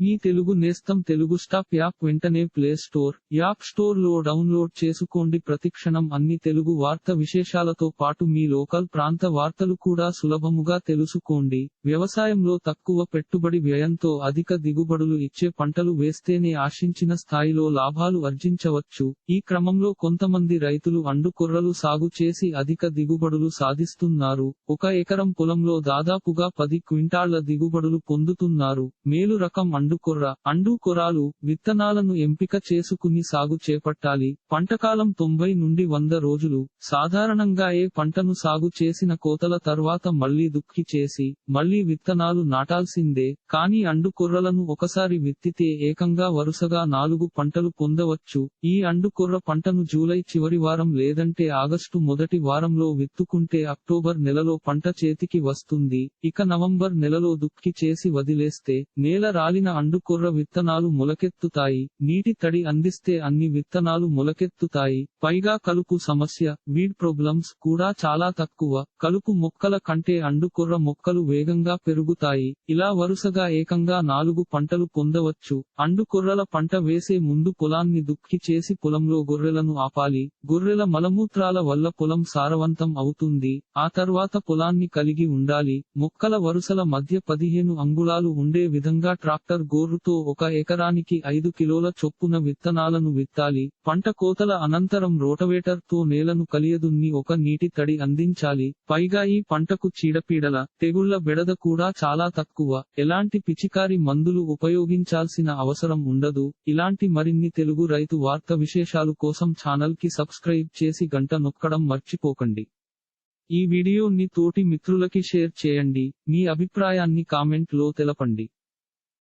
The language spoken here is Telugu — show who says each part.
Speaker 1: మీ తెలుగు నేస్తం తెలుగు స్టాప్ యాప్ వెంటనే ప్లే స్టోర్ యాప్ స్టోర్లో డౌన్లోడ్ చేసుకోండి. ప్రతిక్షణం అన్ని తెలుగు వార్త విశేషాలతో పాటు మీ లోకల్ ప్రాంత వార్తలు కూడా సులభముగా తెలుసుకోండి. వ్యవసాయంలో తక్కువ పెట్టుబడి వ్యయంతో అధిక దిగుబడులు ఇచ్చే పంటలు వేస్తేనే ఆశించిన స్థాయిలో లాభాలు ఆర్జించవచ్చు. ఈ క్రమంలో కొంతమంది రైతులు అండుకొర్రలు సాగు చేసి అధిక దిగుబడులు సాధిస్తున్నారు. ఒక ఎకరం పొలంలో దాదాపుగా పది క్వింటాళ్ళ దిగుబడులు పొందుతున్నారు. మేలు రకం అండుకొర్ర అండుకొరాలు విత్తనాలను ఎంపిక చేసుకుని సాగు చేపట్టాలి. పంటకాలం తొంభై నుండి వంద రోజులు. సాధారణంగా ఏ పంటను సాగు చేసిన కోతల తర్వాత మళ్ళీ దుక్కి చేసి మళ్ళీ విత్తనాలు నాటాల్సిందే. కానీ అండుకొర్రలను ఒకసారి విత్తితే ఏకంగా వరుసగా నాలుగు పంటలు పొందవచ్చు. ఈ అండుకొర్ర పంటను జూలై చివరి వారం లేదంటే ఆగస్టు మొదటి వారంలో విత్తుకుంటే అక్టోబర్ నెలలో పంట చేతికి వస్తుంది. ఇక నవంబర్ నెలలో దుక్కి చేసి వదిలేస్తే నేల రాలిన అండుకొర్ర విత్తనాలు మొలకెత్తుతాయి నీటి తడి అందిస్తే అన్ని విత్తనాలు మొలకెత్తుతాయి. పైగా కలుపు సమస్య వీడ్ ప్రాబ్లమ్స్ కూడా చాలా తక్కువ. కలుపు మొక్కల కంటే అండుకొర్ర మొక్కలు వేగంగా పెరుగుతాయి. ఇలా వరుసగా ఏకంగా నాలుగు పంటలు పొందవచ్చు. అండుకొర్రల పంట వేసే ముందు పొలాన్ని దుక్కి చేసి పొలంలో గొర్రెలను ఆపాలి. గొర్రెల మలమూత్రాల వల్ల పొలం సారవంతం అవుతుంది. ఆ తర్వాత పొలాన్ని కలిగి ఉండాలి. మొక్కల వరుసల మధ్య పదిహేను అంగుళాలు ఉండే విధంగా ట్రాక్టర్ గోర్రుతో ఒక ఎకరానికి ఐదు కిలోల చొప్పున విత్తనాలను విత్తాలి పంట కోతల అనంతరం రోటవేటర్తో నేలను కలియదున్ని ఒక నీటి తడి అందించాలి. పైగా ఈ పంటకు చీడపీడల తెగుళ్ళ బెడద కూడా చాలా తక్కువ. ఎలాంటి పిచికారి మందులు ఉపయోగించాల్సిన అవసరం ఉండదు. ఇలాంటి మరిన్ని తెలుగు రైతు వార్త విశేషాలు కోసం ఛానల్కి సబ్స్క్రైబ్ చేసి గంట నొక్కడం మర్చిపోకండి. ఈ వీడియోని తోటి మిత్రులకి షేర్ చేయండి. మీ అభిప్రాయాన్ని కామెంట్లో తెలపండి.